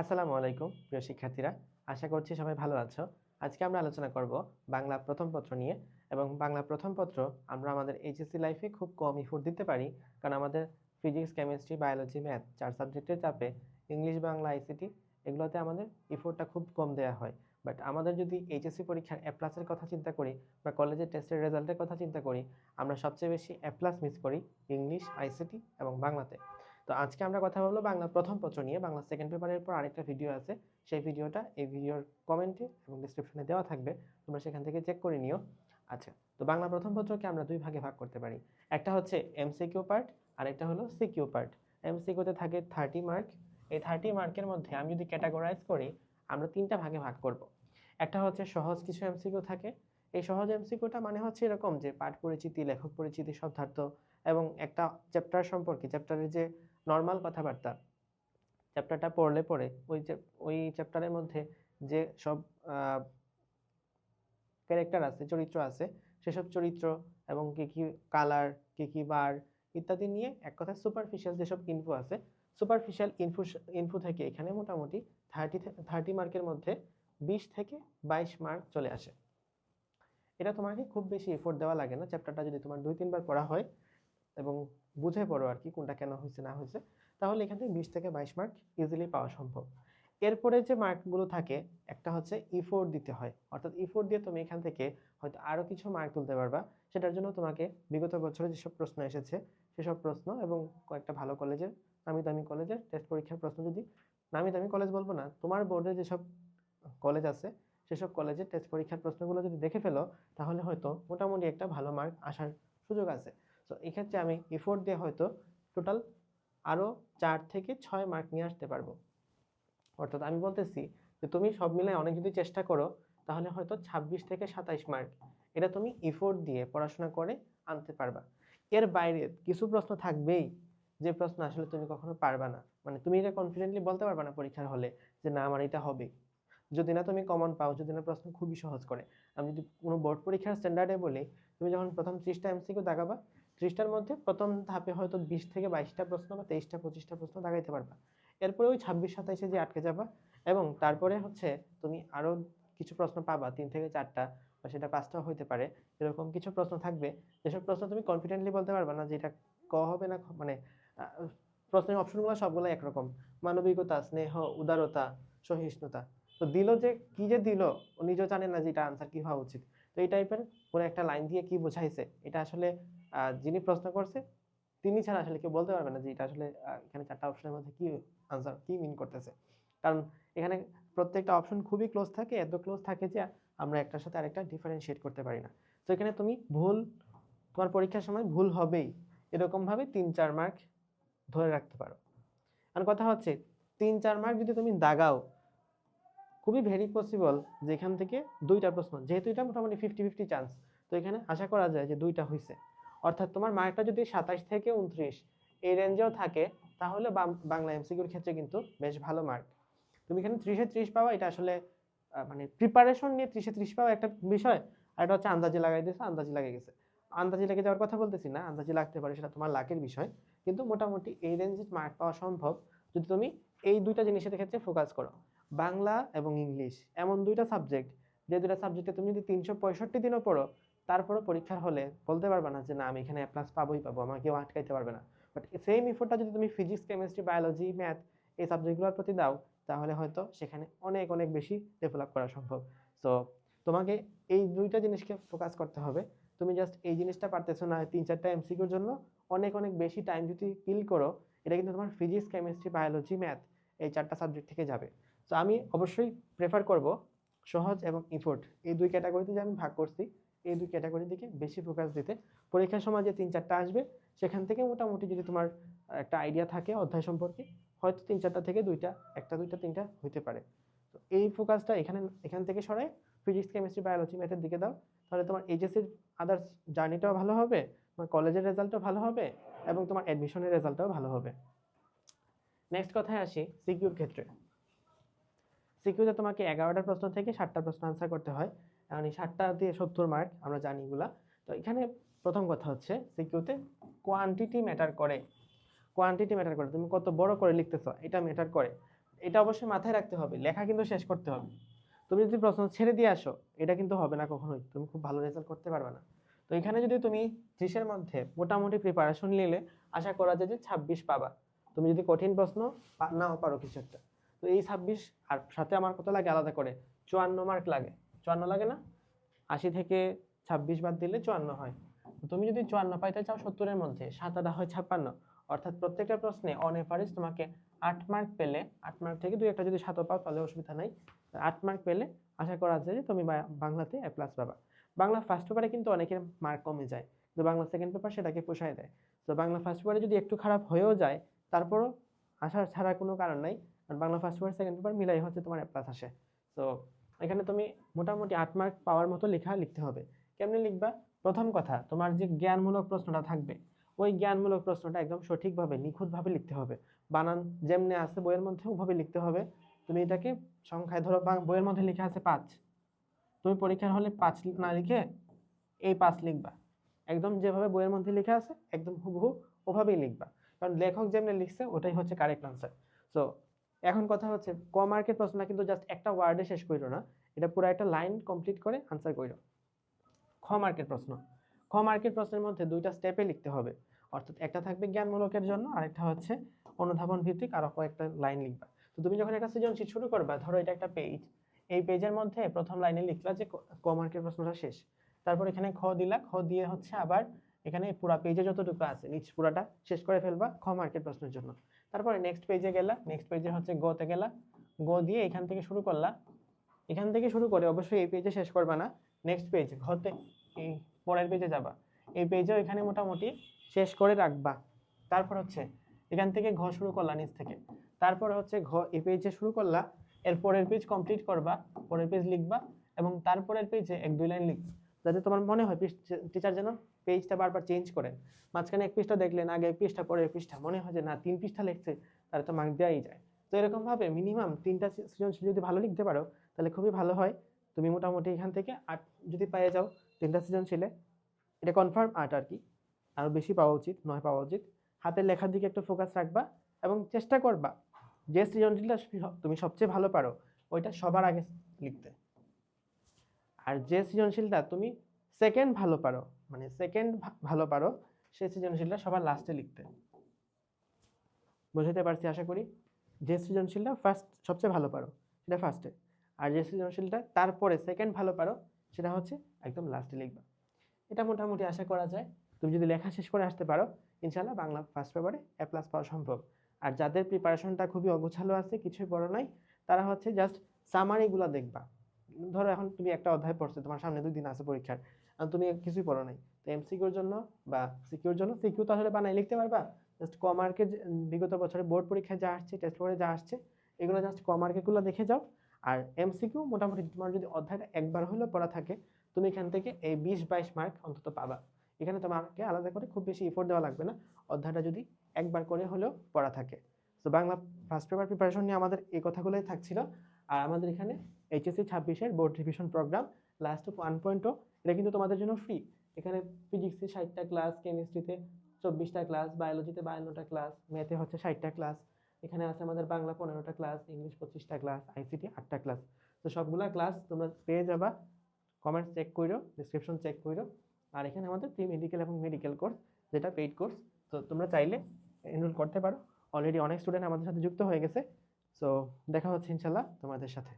আসসালামু আলাইকুম, প্রিয় শিক্ষার্থীরা। আশা করছি সবাই ভালো আছো। আজকে আমরা আলোচনা করব বাংলা প্রথম পত্র নিয়ে এবং বাংলা প্রথম পত্র আমরা আমাদের এইচএসসি লাইফে খুব কম ইফোর্ট দিতে পারি কারণ আমাদের ফিজিক্স কেমিস্ট্রি বায়োলজি ম্যাথ চার সাবজেক্টের চাপে ইংলিশ বাংলা আইসিটি এগুলোতে আমাদের ইফোর্টটা খুব কম দেওয়া হয়। বাট আমাদের যদি এইচএসসি পরীক্ষার এ প্লাসের কথা চিন্তা করি বা কলেজের টেস্টের রেজাল্টের কথা চিন্তা করি, আমরা সবচেয়ে বেশি এ প্লাস মিস করি ইংলিশ আইসিটি এবং বাংলাতে। তো আজকে আমরা কথা বলব বাংলা প্রথম পত্র নিয়ে। বাংলা সেকেন্ড পেপারের পর আরেকটা ভিডিও আছে। সেই ভিডিওটা এই ভিডিওর কমেন্টে এবং ডিসক্রিপশনে দেওয়া থাকবে। তোমরা সেখান থেকে চেক করে নিও। আচ্ছা তো বাংলা প্রথম পত্রকে আমরা দুই ভাগে ভাগ করতে পারি। একটা হচ্ছে এমসিকিউ পার্ট আর একটা হলো সিকিউ পার্ট এমসিকিউতে থাকে থার্টি মার্ক এই থার্টি মার্কের মধ্যে আমি যদি ক্যাটাগরাইজ করি, আমরা তিনটা ভাগে ভাগ করব। একটা হচ্ছে সহজ কিছু এমসিকিউ থাকে। এই সহজ এমসিকিউটা মানে হচ্ছে এরকম যে পাঠ পরিচিতি, লেখক পরিচিতি, শব্দার্থ এবং একটা চ্যাপ্টার সম্পর্কে। চ্যাপ্টারের যে নর্মাল কথাবার্তা। চ্যাপ্টারটা পড়লে পরে ওই ওই চ্যাপ্টারের মধ্যে যে সব ক্যারেক্টার আছে, চরিত্র আছে, সেসব চরিত্র এবং কি কি কালার কি কি বার ইত্যাদি নিয়ে এক কথায় সুপারফিশিয়াল যেসব ইনফো আছে সুপারফিশিয়াল ইনফো ইনফো থেকে এখানে মোটামুটি থার্টি থার্টি মার্কের মধ্যে বিশ থেকে বাইশ মার্ক চলে আসে। এটা তোমাকে খুব বেশি এফোর্ট দেওয়া লাগে না চ্যাপ্টারটা যদি তোমার দুই তিনবার পড়া হয় এবং বুঝে পড়ো আর কি কোনটা কেন হয়েছে, না হয়েছে। তাহলে এখান থেকে বিশ থেকে বাইশ মার্ক ইজিলি পাওয়া সম্ভব। এরপরে যে মার্কগুলো থাকে, একটা হচ্ছে ইফোর্ট দিতে হয়। অর্থাৎ ইফোর্ট দিয়ে তুমি এখান থেকে হয়তো আরও কিছু মার্ক তুলতে পারবা। সেটার জন্য তোমাকে বিগত বছরে যেসব প্রশ্ন এসেছে, সেসব প্রশ্ন এবং কয়েকটা ভালো কলেজের নামি দামি কলেজের টেস্ট পরীক্ষার প্রশ্ন যদি নামি দামি কলেজ বলব না, তোমার বোর্ডে যেসব কলেজ আছে, সেসব কলেজের টেস্ট পরীক্ষার প্রশ্নগুলো যদি দেখে ফেলো, তাহলে হয়তো মোটামুটি একটা ভালো মার্ক আসার সুযোগ আছে। তো এক্ষেত্রে আমি এফোর্ট দিয়ে হয়তো টোটাল আরও চার থেকে ছয় মার্ক নিয়ে আসতে পারব। অর্থাৎ আমি বলতেছি যে তুমি সব মিলে অনেক যদি চেষ্টা করো, তাহলে হয়তো ছাব্বিশ থেকে সাতাইশ মার্ক এটা তুমি এফোর্ট দিয়ে পড়াশোনা করে আনতে পারবা। এর বাইরে কিছু প্রশ্ন থাকবেই যে প্রশ্ন আসলে তুমি কখনো পারবা না। মানে তুমি এটা কনফিডেন্টলি বলতে পারবা না পরীক্ষার হলে যে না, আমার এটা হবে। যদি না তুমি কমন পাও, যদি না প্রশ্ন খুবই সহজ করে। আমি যদি কোনো বোর্ড পরীক্ষার স্ট্যান্ডার্ডে বলি, তুমি যখন প্রথম ত্রিশটা এমসিকিউ দাগাবা ত্রিশটার মধ্যে প্রথম ধাপে হয়তো বিশ থেকে বাইশটা প্রশ্ন বা তেইশটা, পঁচিশটা প্রশ্ন দাগাইতে পারবা। এরপরে ওই ছাব্বিশ, সাতাইশে যে আটকে যাবা এবং তারপরে হচ্ছে তুমি আরও কিছু প্রশ্ন পাবা, তিন থেকে চারটা বা সেটা পাঁচটাও হইতে পারে, এরকম কিছু প্রশ্ন থাকবে। যেসব প্রশ্ন তুমি কনফিডেন্টলি বলতে পারবা না যে এটা ক হবে না মানে প্রশ্নের অপশনগুলো সবগুলো একরকম। মানবিকতা, স্নেহ, উদারতা, সহিষ্ণুতা। তো দিল যে, কি যে দিল নিজেও জানে না যে এটা আনসার কি হওয়া উচিত। তো এই টাইপের কোনো একটা লাইন দিয়ে কি বোঝাইছে? এটা আসলে যিনি প্রশ্ন করছে, তিনি ছাড়া আসলে কেউ বলতে পারবে না যে এটা আসলে এখানে চারটা অপশনের মধ্যে কি আনসার কি মিন করতেছে। কারণ এখানে প্রত্যেকটা অপশন খুবই ক্লোজ থাকে, এত ক্লোজ থাকে যে আমরা একটার সাথে আরেকটা ডিফারেন্সিয়েট করতে পারি না। তো এখানে তুমি ভুল, তোমার পরীক্ষার সময় ভুল হবেই। এরকমভাবে তিন চার মার্ক ধরে রাখতে পারো। আর কথা হচ্ছে, তিন চার মার্ক যদি তুমি দাগাও খুবই ভেরি পসিবল যে এখান থেকে দুইটা প্রশ্ন, যেহেতু এটা মোটামুটি ফিফটি ফিফটি চান্স তো এখানে আশা করা যায় যে দুইটা হয়েছে অর্থাৎ তোমার মার্কটা যদি সাতাশ থেকে উনত্রিশ এই রেঞ্জেও থাকে, তাহলে বাংলা এমসিকিউর ক্ষেত্রে কিন্তু বেশ ভালো মার্ক তুমি এখানে ত্রিশে ত্রিশ পাওয়া, এটা আসলে মানে প্রিপারেশন নিয়ে ত্রিশে ত্রিশ পাওয়া একটা বিষয়, আর এটা হচ্ছে আন্দাজে লাগাই দিয়েছে, আন্দাজে লাগে গেছে। আন্দাজে লেগে যাওয়ার কথা বলতেছি না, আন্দাজে লাগতে পারে সেটা তোমার লাকের বিষয়, কিন্তু মোটামুটি এই রেঞ্জে মার্ক পাওয়া সম্ভব যদি তুমি এই দুইটা জিনিসের ক্ষেত্রে ফোকাস করো। বাংলা এবং ইংলিশ এমন দুইটা সাবজেক্ট যে দুইটা সাবজেক্টে তুমি যদি তিনশো পঁয়ষট্টি দিনও পড়ো, তারপরও পরীক্ষার হলে বলতে পারবে না যে না, আমি এখানে প্লাস পাবোই পাবো, আমাকে কেউ আটকাইতে পারবে না। বাট সেম ইফোর্টটা যদি তুমি ফিজিক্স কেমিস্ট্রি বায়োলজি ম্যাথ এই সাবজেক্টগুলোর প্রতি দাও, তাহলে হয়তো সেখানে অনেক অনেক বেশি ডেভেলপ করা সম্ভব। সো তোমাকে এই দুইটা জিনিসকে ফোকাস করতে হবে। তুমি জাস্ট এই জিনিসটা পারতেছো না তিন চারটা এমসিকিউর জন্য, অনেক অনেক বেশি টাইম যদি কিল করো, এটা কিন্তু তোমার ফিজিক্স কেমিস্ট্রি বায়োলজি ম্যাথ এই চারটা সাবজেক্ট থেকে যাবে। তো আমি অবশ্যই প্রেফার করব সহজ এবং ইফোর্ট এই দুই ক্যাটাগরিতে যে আমি ভাগ করছি, এই দুই ক্যাটাগরির দিকে বেশি ফোকাস দিতে। পরীক্ষার সময় যে তিন চারটা আসবে, সেখান থেকে মোটামুটি যদি তোমার একটা আইডিয়া থাকে অধ্যায় সম্পর্কে, হয়তো তিন চারটা থেকে দুইটা, একটা, দুইটা, তিনটা হইতে পারে। তো এই ফোকাসটা এখানে, এখান থেকে সরাই ফিজিক্স কেমিস্ট্রি বায়োলজি ম্যাথের দিকে দাও। তাহলে তোমার এইচএসসির আদার্স জার্নিটাও ভালো হবে, তোমার কলেজের রেজাল্টও ভালো হবে, এবং তোমার অ্যাডমিশনের রেজাল্টটাও ভালো হবে। নেক্সট কথায় আসি সিকিউর ক্ষেত্রে। সিকিউতে তোমাকে এগারোটা প্রশ্ন থেকে ষাটটা প্রশ্ন আনসার করতে হয়। কারণ এই ষাটটা দিয়ে সত্তর মার্ক আমরা জানি এগুলা। তো এখানে প্রথম কথা হচ্ছে সিকিউতে কোয়ান্টিটি ম্যাটার করে। কোয়ান্টিটি ম্যাটার করে। তুমি কত বড় করে লিখতেছো, এটা ম্যাটার করে। এটা অবশ্যই মাথায় রাখতে হবে, লেখা কিন্তু শেষ করতে হবে। তুমি যদি প্রশ্ন ছেড়ে দিয়ে আসো, এটা কিন্তু হবে না কখনোই। তুমি খুব ভালো রেজাল্ট করতে পারবে না। তো এখানে যদি তুমি ত্রিশের মধ্যে মোটামুটি প্রিপারেশন নিলে, আশা করা যায় যে ছাব্বিশ পাবা। তুমি যদি কঠিন প্রশ্ন নাও পারো কিছু একটা। তো এই ছাব্বিশ, আর সাথে আমার কত লাগে? আলাদা করে। চুয়ান্ন মার্ক লাগে। চুয়ান্ন লাগে না? আশি থেকে ছাব্বিশ বাদ দিলে চুয়ান্ন হয়। তো তুমি যদি চুয়ান্ন পাইতে চাও সত্তরের মধ্যে, সাত আটা হয় ছাপ্পান্ন। অর্থাৎ প্রত্যেকটা প্রশ্নে অন এভারেজ তোমাকে আট মার্ক পেলে, আট মার্ক থেকে দুই একটা যদি সাতও পাও, তাহলে অসুবিধা নাই। আট মার্ক পেলে আশা করা যায় যে তুমি বাংলাতে এ প্লাস পাবা। বাংলা ফার্স্ট পেপারে কিন্তু অনেকের মার্ক কমে যায়। কিন্তু বাংলা সেকেন্ড পেপার সেটাকে পোষায় দেয়। তো বাংলা ফার্স্ট পেপারে যদি একটু খারাপ হয়েও যায়, তারপরও আসার ছাড়া কোনো কারণ নাই। কারণ Bangla first paper second paper মিলাই হচ্ছে তোমার প্লাস আসে তো এখানে তুমি মোটামুটি আট মার্ক পাওয়ার মতো লেখা লিখতে হবে। কেমনে লিখবা? প্রথম কথা, তোমার যে জ্ঞানমূলক প্রশ্নটা থাকবে, ওই জ্ঞানমূলক প্রশ্নটা একদম সঠিকভাবে, নিখুঁতভাবে লিখতে হবে। বানান যেমনি আছে বইয়ের মধ্যে ওভাবে লিখতে হবে। তুমি এটাকে সংখ্যায় ধরো বইয়ের মধ্যে লেখা আছে পাঁচ। তুমি পরীক্ষার হলে পাঁচ না লিখে এই পাঁচ লিখবা। একদম যেভাবে বইয়ের মধ্যে লেখা আছে, একদম হুবহু ওভাবেই লিখবা। কারণ লেখক যেমনি লিখছে, ওটাই হচ্ছে কারেক্ট আনসার সো এখন কথা হচ্ছে ক মার্কের প্রশ্নটা কিন্তু জাস্ট একটা ওয়ার্ডে শেষ করো না, এটা পুরো একটা লাইন কমপ্লিট করে আনসার করো খ মার্কের প্রশ্ন খ মার্কের প্রশ্নের মধ্যে দুইটা স্টেপে লিখতে হবে, অর্থাৎ একটা থাকবে জ্ঞানমূলকের জন্য আরেকটা হচ্ছে অনুধাবন ভিত্তিক, আরও কয়েকটা লাইন লিখবা। তো তুমি যখন একটা সৃজনশীল শুরু করবা, ধরো এটা একটা পেজ এই পেজের মধ্যে প্রথম লাইনে লিখলা যে ক মার্কের প্রশ্নটা শেষ, তারপর এখানে খ দিলা, খ দিয়ে হচ্ছে আবার এখানে পুরা পেজে যতটুকু আছে, নিচ পুরাটা শেষ করে ফেলবা খ মার্কের প্রশ্নের জন্য। তারপরে নেক্সট পেজে গেলা নেক্সট পেজে হচ্ছে গোতে গেলা। গো দিয়ে এখান থেকে শুরু করলা। এখান থেকে শুরু করে অবশ্যই এই পেজে শেষ করবা না। নেক্সট পেজ ঘতে এই পরের পেজে যাবা। এই পেজেও এখানে মোটামুটি শেষ করে রাখবা। তারপর হচ্ছে, এখান থেকে ঘ শুরু করলা নিচ থেকে। তারপর হচ্ছে ঘ, এই পেজে শুরু করলা। এর পরের পেজ কমপ্লিট করবা, পরের পেজ লিখবা এবং তারপরের পেজে এক দুই লাইন লিখবা। যাতে তোমার মনে হয় টিচার যেন পেজটা বারবার চেঞ্জ করেন মাঝখানে এক পৃষ্ঠা দেখলেন, আগে এক পৃষ্ঠা পরে এক পৃষ্ঠা। মনে হয় যে, না, তিন পৃষ্ঠা লিখছে, তাহলে তো মার্ক দেওয়াই যায়। তো এরকমভাবে মিনিমাম তিনটা সৃজনশীল যদি ভালো লিখতে পারো, তাহলে খুবই ভালো হয়। তুমি মোটামুটি এখান থেকে আট যদি পেয়ে যাও তিনটা সৃজনশীলে, এটা কনফার্ম আট আর কি। আরও বেশি পাওয়া উচিত, নয় পাওয়া উচিত। হাতের লেখার দিকে একটু ফোকাস রাখবা এবং চেষ্টা করবা যে সৃজনশীলটা তুমি সবচেয়ে ভালো পারো, ওইটা সবার আগে লিখতে। আর যে সৃজনশীলটা তুমি সেকেন্ড ভালো পারো মানে সেকেন্ড ভালো পারো সেই সৃজনশীলটা সবার লাস্টে লিখতে। বোঝাতে পারছি, আশা করি? যে সৃজনশীলটা ফার্স্ট সবচেয়ে ভালো পারো, সেটা ফার্স্টে আর যে সৃজনশীলটা তারপরে সেকেন্ড ভালো পারো, সেটা হচ্ছে একদম লাস্টে লিখবা। এটা মোটামুটি আশা করা যায়। তুমি যদি লেখা শেষ করে আসতে পারো ইনশাল্লাহ বাংলা ফার্স্ট পেপারে এ প্লাস পাওয়া সম্ভব। আর যাদের প্রিপারেশনটা খুবই অগোছালো আছে, কিছুই বড় নাই, তারা হচ্ছে জাস্ট সামারিগুলো দেখবা। ধরো এখন তুমি একটা অধ্যায় পড়ছো, তোমার সামনে দুই দিন আছে পরীক্ষার। তুমি কিছুই পড়ো নাই। তো এমসিকিউর জন্য বা সিকিউর জন্য সিকিউ তো আসলে বানাই লিখতে পারবা? জাস্ট ক মার্কের বিগত বছরে বোর্ড পরীক্ষায় যা আসছে টেস্ট পেপারে যা আসছে, এগুলো জাস্ট ক মার্কেরগুলো দেখে যাও। আর এমসিকিউ মোটামুটি তোমার যদি অধ্যায়টা একবার হলেও পড়া থাকে, তুমি এখান থেকে এই বিশ বাইশ মার্ক অন্তত পাবা। এখানে তোমাকে আলাদা করে খুব বেশি এফোর্ট দেওয়া লাগবে না। অধ্যায়টা যদি একবার করে হলেও পড়া থাকে। তো বাংলা ফার্স্ট পেপার প্রিপারেশন নিয়ে আমাদের এই কথাগুলোই থাকছিল। আর আমাদের এখানে এইচএসসি ছাব্বিশের board revision program last one point এটা কিন্তু তোমাদের জন্য ফ্রি এখানে ফিজিক্সে ষাটটা ক্লাস কেমিস্ট্রিতে চব্বিশটা ক্লাস বায়োলজিতে বায়ান্নটা ক্লাস ম্যাথে হচ্ছে ষাটটা ক্লাস এখানে আছে আমাদের বাংলা পনেরোটা ক্লাস ইংলিশ পঁচিশটা ক্লাস আইসিটি আটটা ক্লাস তো সবগুলা ক্লাস তোমরা পেয়ে যাবা। কমেন্টস চেক করো ডিসক্রিপশন চেক করো আর এখানে আমাদের প্রি মেডিকেল এবং মেডিকেল কোর্স যেটা পেইড কোর্স তো তোমরা চাইলে এনরোল করতে পারো। অলরেডি অনেক স্টুডেন্ট আমাদের সাথে যুক্ত হয়ে গেছে। সো দেখা হচ্ছে ইনশাল্লাহ তোমাদের সাথে।